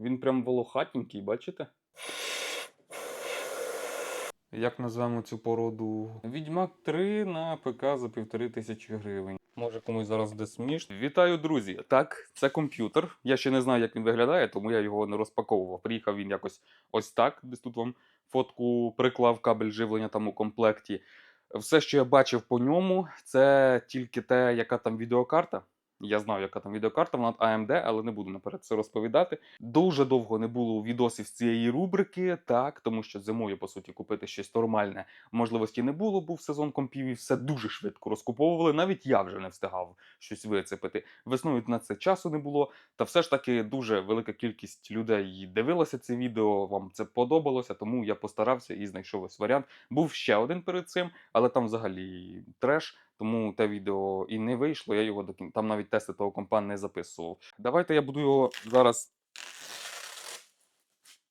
Він прям волохатенький, бачите? Як назвемо цю породу? Відьмак 3 на ПК за півтори тисячі гривень. Може комусь зараз буде смішно. Вітаю, друзі! Так, це комп'ютер. Я ще не знаю, як він виглядає, тому я його не розпаковував. Приїхав він якось ось так. Десь тут вам фотку приклав кабель живлення там у комплекті. Все, що я бачив по ньому, це тільки те, яка там відеокарта. Я знаю, яка там відеокарта, вона AMD, але не буду наперед це розповідати. Дуже довго не було відосів з цієї рубрики, так, тому що зимою, по суті, купити щось нормальне можливості не було, був сезон компів і все дуже швидко розкуповували. Навіть я вже не встигав щось вицепити. Весною на це часу не було. Та все ж таки дуже велика кількість людей дивилася це відео. Вам це подобалося, тому я постарався і знайшов ось варіант. Був ще один перед цим, але там взагалі треш. Тому те відео і не вийшло. Я його до кін... там навіть тести того компа не записував. Давайте я буду його зараз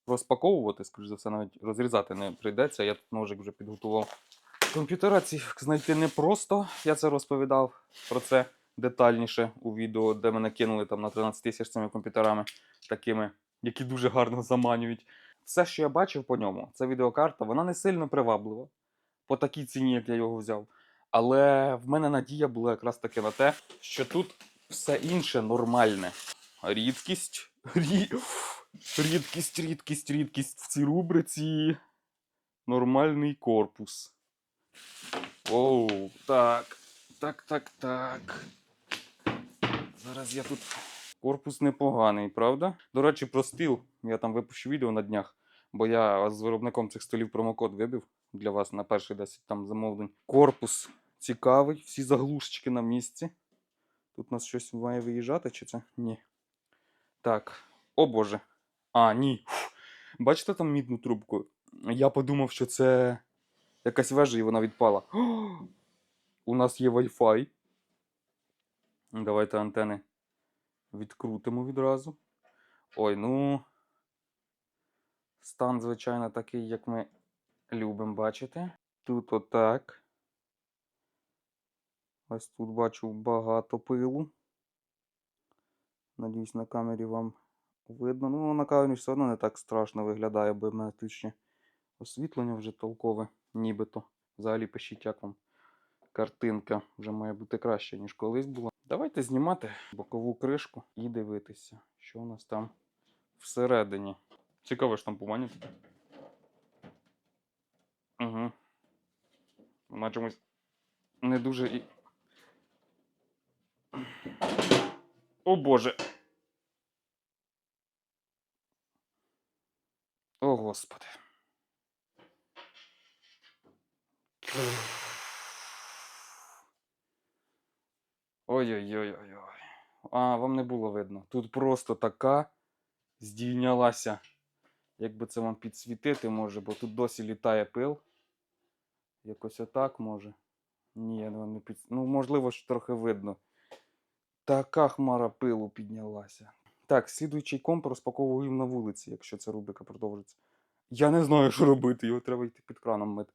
розпаковувати, скоріш за все, навіть розрізати не прийдеться. Я тут ножик вже підготував. Комп'ютера ці знайти непросто. Я це розповідав про це детальніше у відео, де мене кинули там на 13 тисяч цими комп'ютерами, такими, які дуже гарно заманюють. Все, що я бачив по ньому, це відеокарта, вона не сильно приваблива по такій ціні, як я його взяв. Але в мене надія була якраз таки на те, що тут все інше нормальне. Рідкість. Рі... Рідкість, рідкість, рідкість в цій рубриці. Нормальний корпус. Оу, так. Так, так, так. Зараз я тут. Корпус непоганий, правда? До речі, про стіл. Я там випущу відео на днях, бо я з виробником цих столів промокод вибив для вас на перший 10 там замовлень. Корпус цікавий, всі заглушечки на місці. Тут у нас щось має виїжджати, чи це? Ні. Так. О Боже. А, ні. Фух. Бачите там мідну трубку? Я подумав, що це якась вежа і вона відпала. О! У нас є Wi-Fi. Давайте антени відкрутимо відразу. Ой, ну. Стан, звичайно, такий, як ми любимо бачити. Тут отак. Ось тут бачу багато пилу. Надіюсь, на камері вам видно. Ну, на камері все одно не так страшно виглядає, бо в мене тут освітлення вже толкове, нібито. Взагалі пишіть, як вам картинка вже має бути краще, ніж колись була. Давайте знімати бокову кришку і дивитися, що у нас там всередині. Цікаве штампування. Угу. Вона чомусь не дуже. О Боже. О, Господи. Ой-ой-ой-ой-ой. А, вам не було видно. Тут просто така здійнялася. Як би це вам підсвітити може, бо тут досі літає пил. Якось отак може. Ні, ну не під... Ну, можливо, що трохи видно. Така хмара пилу піднялася. Так, слідуючий комп розпаковуємо на вулиці, якщо ця рубрика продовжиться. Я не знаю, що робити, його треба йти під краном мити.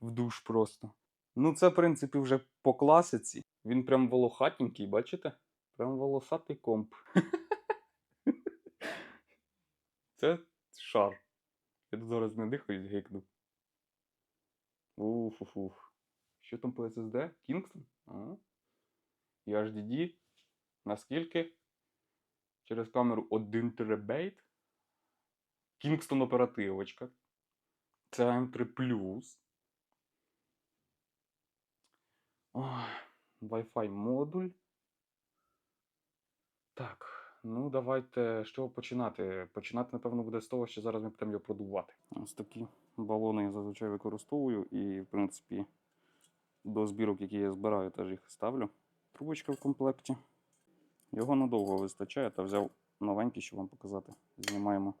В душ просто. Ну, це, в принципі, вже по класиці. Він прям волохатенький, бачите? Прям волосатий комп. Це шар. Я тут зараз не дихаю, і гикну. Уф-уф-уф. Що там по SSD? Kingston? Ага. І HDD. Наскільки? Через камеру 1 терабайт. Kingston оперативочка. Це M3 Wi-Fi модуль. Так, ну давайте з чого починати? Починати, напевно, буде з того, що зараз ми будемо його продувати. Ось такі балони я зазвичай використовую і, в принципі, до збірок, які я збираю, теж їх ставлю. Трубочка в комплекті. Його надовго вистачає, та взяв новенький, щоб вам показати. Знімаємо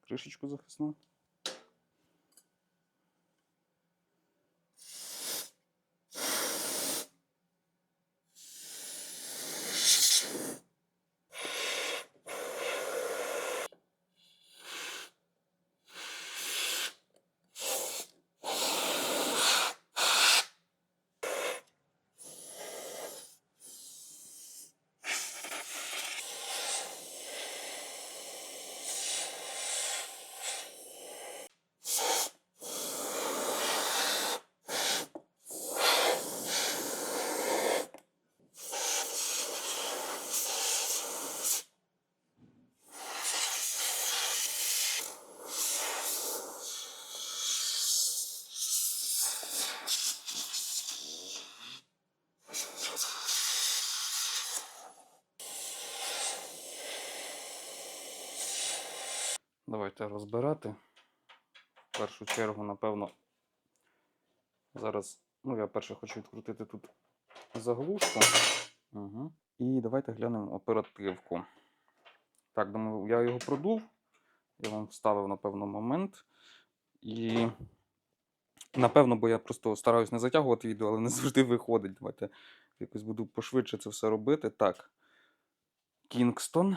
кришечку захисну. Давайте розбирати. В першу чергу, напевно, зараз. Ну, я перше хочу відкрутити тут заглушку. Угу. І давайте глянемо оперативку. Так, думаю, я його продув. Я вам вставив, напевно, момент. І напевно, бо я просто стараюсь не затягувати відео, але не завжди виходить. Давайте якось буду пошвидше це все робити. Так. Кінгстон.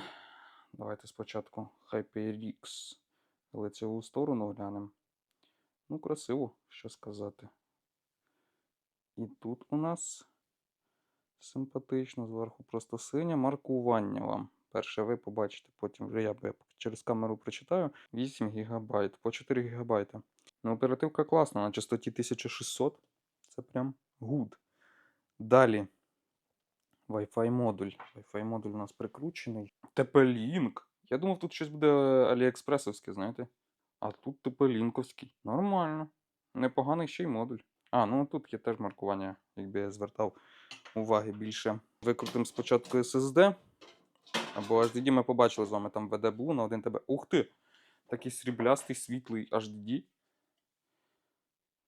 Давайте спочатку HyperX лицеву сторону глянемо. Ну, красиво, що сказати. І тут у нас симпатично, зверху просто синє маркування вам. Перше ви побачите, потім вже я, через камеру прочитаю. 8 ГБ по 4 ГБ. Ну, оперативка класна, на частоті 1600. Це прям гуд. Далі. Wi-Fi модуль. Wi-Fi модуль у нас прикручений. TP-Link. Я думав, тут щось буде аліекспресовське, знаєте. А тут TP-Лінковський. Нормально. Непоганий ще й модуль. А, ну тут є теж маркування, якби я звертав уваги більше. Викрутимо спочатку SSD. Або HDD ми побачили з вами там VD на 1 ТБ. Ух ти! Такий сріблястий, світлий HDD.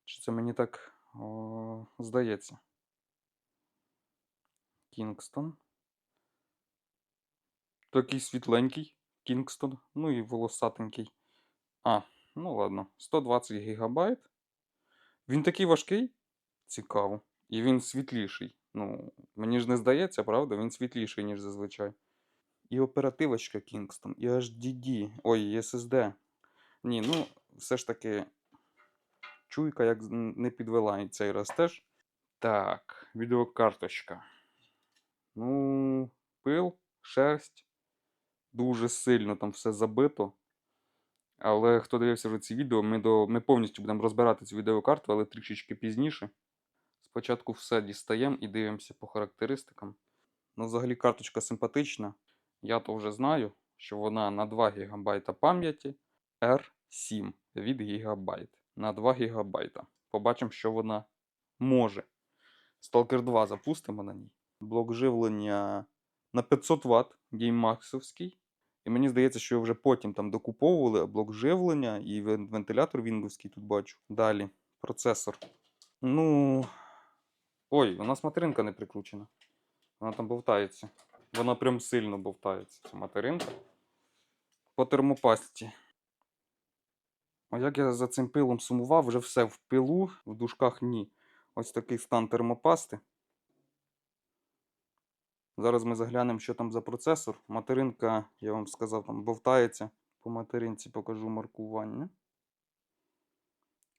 Чи це мені так о, здається? Кінгстон. Такий світленький Кінгстон. Ну і волосатенький. А, ну ладно. 120 гігабайт. Він такий важкий. Цікаво. І він світліший. Ну, мені ж не здається, правда? Він світліший, ніж зазвичай. І оперативочка Kingston, і HDD. Ой, і SSD. Ні, ну, все ж таки. Чуйка як не підвела і цей раз теж. Так, відеокарточка. Ну, пил, шерсть. Дуже сильно там все забито. Але хто дивився вже ці відео, ми, до, ми повністю будемо розбирати цю відеокарту, але трішечки пізніше. Спочатку все дістаємо і дивимося по характеристикам. Ну, взагалі, карточка симпатична. Я то вже знаю, що вона на 2 ГБ пам'яті R7 від ГБ на 2 ГБ. Побачимо, що вона може. Stalker 2 запустимо на ній. Блок живлення на 500 Вт гейммаксовський. І мені здається, що вже потім там докуповували блок живлення і вентилятор вінговський тут бачу. Далі. Процесор. Ну. Ой, у нас материнка не прикручена. Вона там бовтається. Вона прям сильно бовтається, ця материнка. По термопасті. А як я за цим пилом сумував, вже все в пилу, в дужках ні. Ось такий стан термопасти. Зараз ми заглянемо, що там за процесор. Материнка, я вам сказав, там бовтається. По материнці покажу маркування.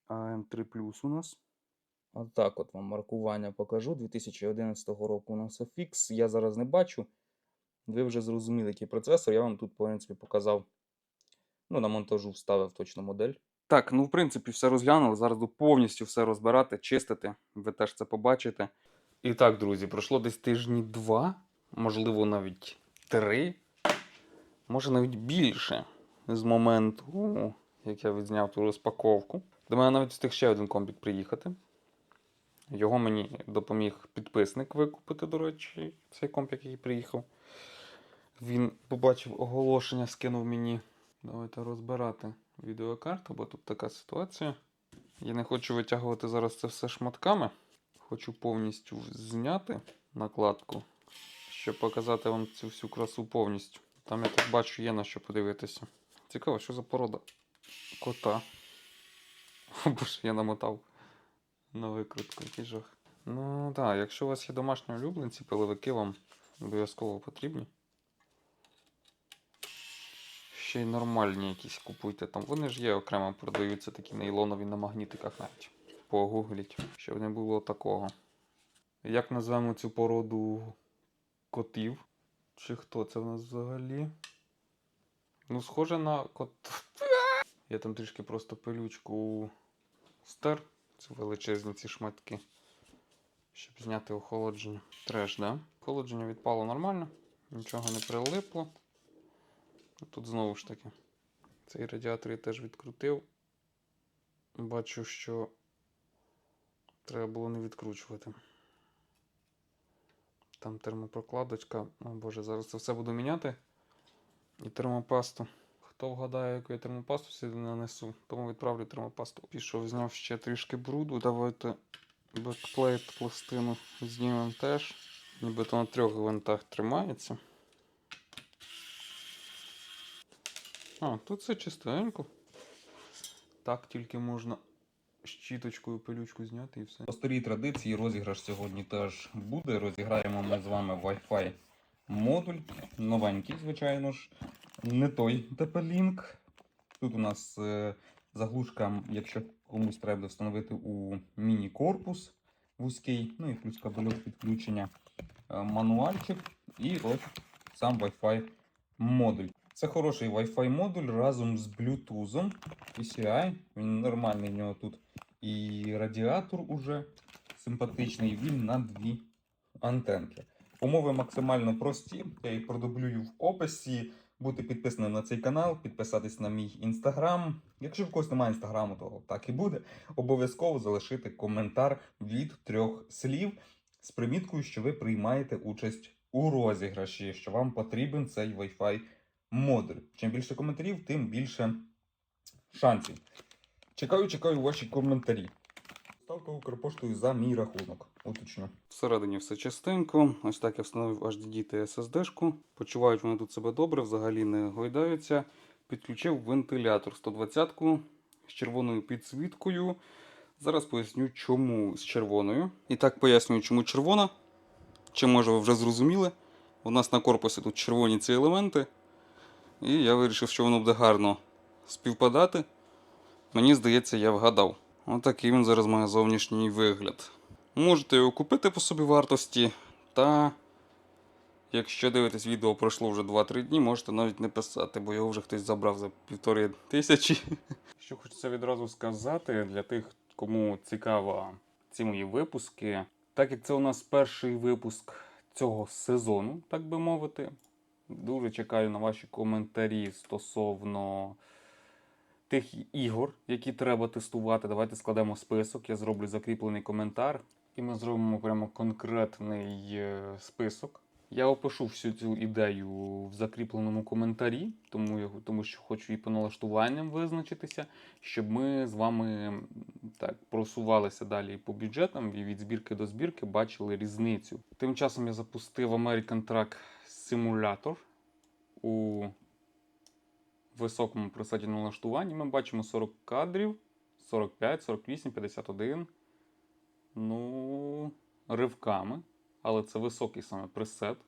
AM3 у нас. Отак от вам маркування покажу. 2011 року у нас FX. Я зараз не бачу. Ви вже зрозуміли, який процесор. Я вам тут, в принципі, показав. Ну, на монтажу вставив точно модель. Так, ну в принципі, все розглянули. Зараз буду повністю все розбирати, чистити. Ви теж це побачите. І так, друзі, пройшло десь тижні два, можливо, навіть три, може навіть більше з моменту, як я відзняв ту розпаковку. До мене навіть встиг ще один комплект приїхати. Його мені допоміг підписник викупити, до речі, цей комп, який приїхав. Він побачив оголошення, скинув мені. Давайте розбирати відеокарту, бо тут така ситуація. Я не хочу витягувати зараз це все шматками. Хочу повністю зняти накладку, щоб показати вам цю всю красу повністю. Там я так бачу, є на що подивитися. Цікаво, що за порода кота. О, Боже, я намотав на викрутку, який жах. Ну так, якщо у вас є домашні улюбленці, пиловики вам обов'язково потрібні. Ще й нормальні якісь купуйте там. Вони ж є окремо продаються такі нейлонові на магнітиках навіть. Погугліть, щоб не було такого. Як назвемо цю породу котів? Чи хто це в нас взагалі? Ну, схоже на кот. Я там трішки просто пилючку стер. Це величезні ці шматки. Щоб зняти охолодження. Треш, да? Охолодження відпало нормально, нічого не прилипло. Тут знову ж таки. Цей радіатор я теж відкрутив. Бачу, що треба було не відкручувати. Там термопрокладочка. О боже, зараз це все буду міняти. І термопасту. Хто вгадає, яку я термопасту сюди нанесу, тому відправлю термопасту. Пішов, зняв ще трішки бруду. Давайте бекплейт пластину знімемо теж. Нібито на трьох гвинтах тримається. А, тут все чистенько. Так тільки можна щіточкою пилючку зняти і все. По старій традиції розіграш сьогодні теж буде. Розіграємо ми з вами Wi-Fi модуль. Новенький, звичайно ж. Не той TP-Link. Тут у нас е, заглушка, якщо комусь треба встановити у міні-корпус вузький, ну і плюс кабельок підключення, е, мануальчик і ось сам Wi-Fi модуль. Це хороший Wi-Fi модуль разом з Bluetooth, PCI. Він нормальний в нього тут. І радіатор уже симпатичний. Він на дві антенки. Умови максимально прості. Я їх продублюю в описі. Бути підписаним на цей канал, підписатись на мій інстаграм. Якщо в когось немає інстаграму, то так і буде. Обов'язково залишити коментар від трьох слів з приміткою, що ви приймаєте участь у розіграші, що вам потрібен цей Wi-Fi модуль. Чим більше коментарів, тим більше шансів. Чекаю, чекаю ваші коментарі. Ставка Укрпоштою за мій рахунок. Уточню. Всередині все частенько. Ось так я встановив HDD та SSD-шку. Почувають вони тут себе добре, взагалі не гойдаються. Підключив вентилятор 120-ку з червоною підсвіткою. Зараз поясню, чому з червоною. І так пояснюю, чому червона. Чи може ви вже зрозуміли? У нас на корпусі тут червоні ці елементи. І я вирішив, що воно буде гарно співпадати. Мені здається, я вгадав. Отакий він зараз має зовнішній вигляд. Можете його купити по собі вартості, та якщо дивитесь відео пройшло вже 2-3 дні, можете навіть не писати, бо його вже хтось забрав за півтори тисячі. Що хочеться відразу сказати для тих, кому цікаво ці мої випуски. Так як це у нас перший випуск цього сезону, так би мовити. Дуже чекаю на ваші коментарі стосовно тих ігор, які треба тестувати. Давайте складемо список. Я зроблю закріплений коментар, і ми зробимо прямо конкретний е, список. Я опишу всю цю ідею в закріпленому коментарі, тому, тому що хочу і по налаштуванням визначитися, щоб ми з вами так просувалися далі по бюджетам і від збірки до збірки бачили різницю. Тим часом я запустив American Truck Simulator у високому пресеті налаштуванні. Ми бачимо 40 кадрів, 45, 48, 51. Ну, ривками. Але це високий саме пресет.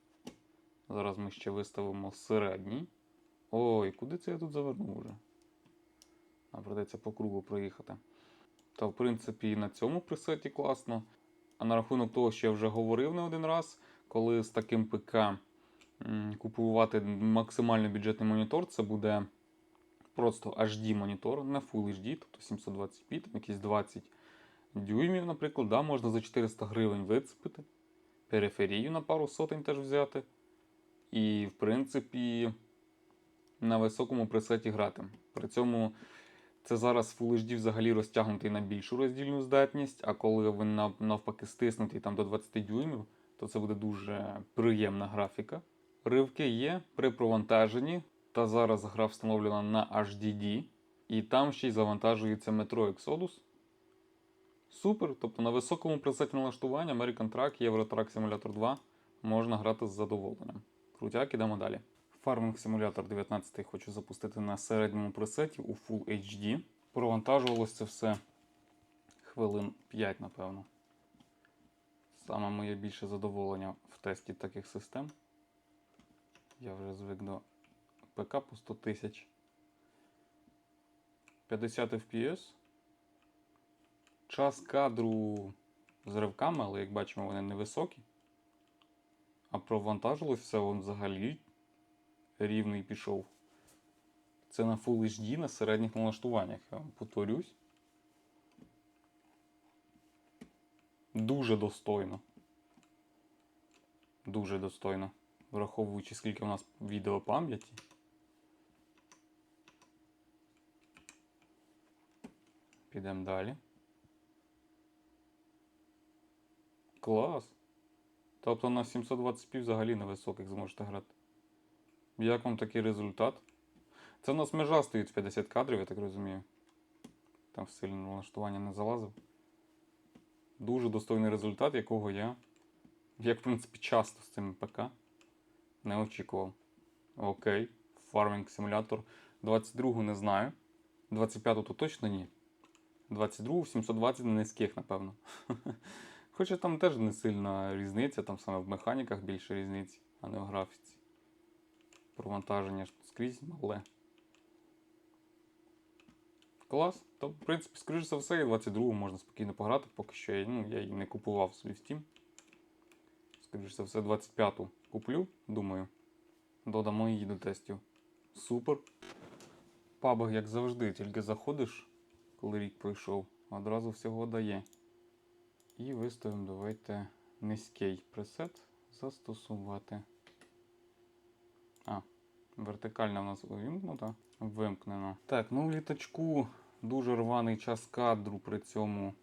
Зараз ми ще виставимо середній. Ой, куди це я тут завернув вже? А придеться по кругу проїхати. Та, в принципі, і на цьому пресеті класно. А на рахунок того, що я вже говорив не один раз, коли з таким ПК купувати максимально бюджетний монітор, це буде просто HD монітор, не Full HD, тобто 720p, там якісь 20 дюймів, наприклад, да, можна за 400 гривень вицепити. Периферію на пару сотень теж взяти. І, в принципі, на високому пресеті грати. При цьому це зараз Full HD взагалі розтягнутий на більшу роздільну здатність, а коли він навпаки стиснутий там до 20 дюймів, то це буде дуже приємна графіка. Ривки є при провантаженні, та зараз гра встановлена на HDD, і там ще й завантажується Metro Exodus. Супер, тобто на високому пресеті налаштування American Truck, Euro Truck Simulator 2 можна грати з задоволенням. Крутяк, ідемо далі. Farming Simulator 19 хочу запустити на середньому пресеті у Full HD. Провантажувалось це все хвилин 5, напевно. Саме моє більше задоволення в тесті таких систем. Я вже звик до ПК по 100 тисяч. 50 FPS. Час кадру з ривками, але як бачимо, вони невисокі. А провантажилось все он взагалі рівний пішов. Це на Full HD на середніх налаштуваннях, я вам повторюсь. Дуже достойно. Дуже достойно. Враховуючи, скільки у нас відео пам'яті. Підемо далі. Клас. Тобто на 720p взагалі на високих зможете грати. Як вам такий результат? Це у нас межа стоїть в 50 кадрів, я так розумію. Там сильно налаштування не залазив. Дуже достойний результат, якого я, як в принципі, часто з цими ПК не очікував. Окей, фармінг симулятор. 22 не знаю. 25 то точно ні. 22 720 на низьких, напевно. Хоча там теж не сильна різниця, там саме в механіках більше різниці, а не в графіці. Провантаження ж скрізь мале. Клас. То, в принципі, скоріш за все, і 22 можна спокійно пограти, поки що ну, я її не купував собі в Steam. Скоріш за все, 25-ту куплю, думаю. Додамо її до тестів. Супер. Пабах, як завжди, тільки заходиш, коли рік пройшов, одразу всього дає. І виставимо, давайте низький пресет застосувати. А, вертикальна в нас увімкнута, вимкнено. Так, ну в літачку дуже рваний час кадру, при цьому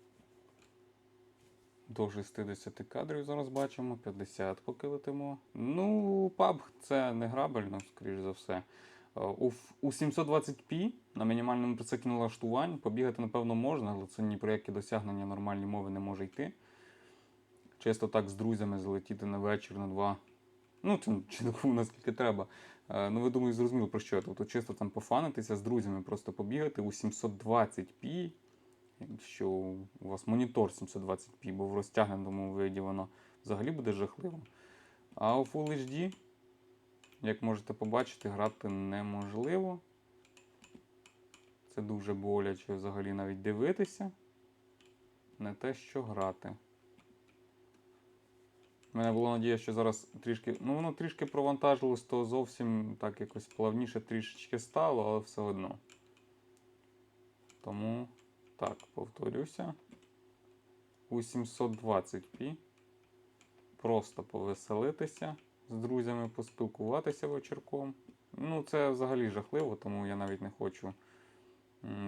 до 60 кадрів зараз бачимо, 50 поки летимо. Ну, PUBG це не грабельно, скоріш за все. Е, У, у 720p на мінімальному пресеті налаштувань побігати, напевно, можна, але це ні про які досягнення нормальні мови не може йти. Чисто так з друзями залетіти на вечір, на два. Ну, чи, чи наскільки треба. Е, Ну, ви думаю, зрозуміли про що. я. Тобто чисто там пофанитися з друзями, просто побігати у 720p, якщо у вас монітор 720p, бо в розтягненому виді воно взагалі буде жахливо. А у Full HD, як можете побачити, грати неможливо. Це дуже боляче взагалі навіть дивитися. Не те, що грати. У мене була надія, що зараз трішки. Ну, воно трішки провантажилось, то зовсім так якось плавніше трішечки стало, але все одно. Тому, так, повторюся. У 720p. Просто повеселитися з друзями, поспілкуватися вечірком. Ну, це взагалі жахливо, тому я навіть не хочу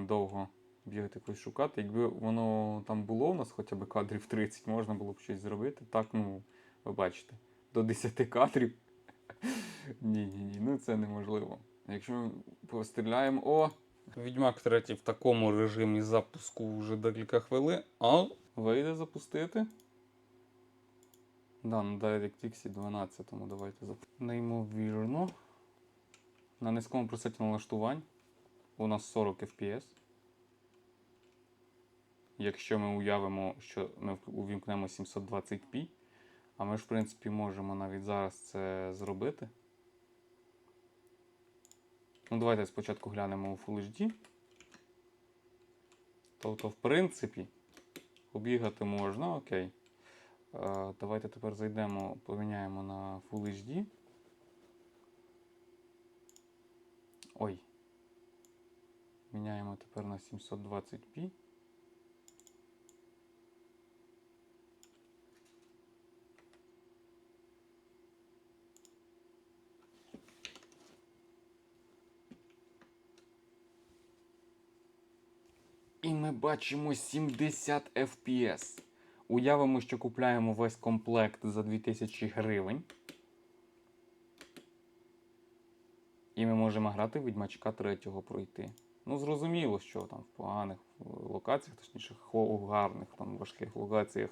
довго бігати якось шукати. Якби воно там було у нас хоча б кадрів 30, можна було б щось зробити. Так, ну, ви бачите, до 10 кадрів. Ні, ні, ні, ну це неможливо. Якщо ми постріляємо. О! Відьмак третій в такому режимі запуску вже декілька хвилин. А вийде запустити. Да, на DirectX 12 давайте запустимо. Неймовірно. На низькому пресеті налаштувань у нас 40 FPS. Якщо ми уявимо, що ми увімкнемо 720p, а ми ж, в принципі, можемо навіть зараз це зробити. Ну, давайте спочатку глянемо у Full HD. Тобто, в принципі, обігати можна, окей. Е, Давайте тепер зайдемо, поміняємо на Full HD. Ой. Міняємо тепер на 720p. І ми бачимо 70 FPS. Уявимо, що купляємо весь комплект за 2000 гривень. І ми можемо грати Відьмачка третього пройти. Ну, зрозуміло, що там в поганих локаціях, точніше, хо- гарних, там важких локаціях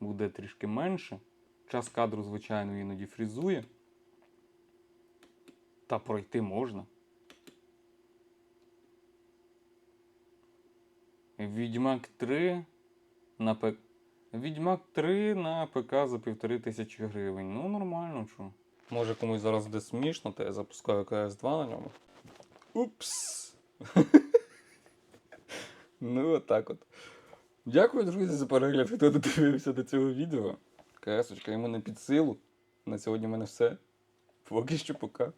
буде трішки менше. Час кадру, звичайно, іноді фрізує. Та пройти можна. Відьмак 3 на ПК. Відьмак 3 на ПК за півтори тисячі гривень. Ну, нормально, що. Може комусь зараз буде смішно, то я запускаю КС2 на ньому. Упс. ну, отак от. Дякую, друзі, за перегляд, хто додивився до цього відео. КС-очка йому не під силу. На сьогодні в мене все. Поки що пока.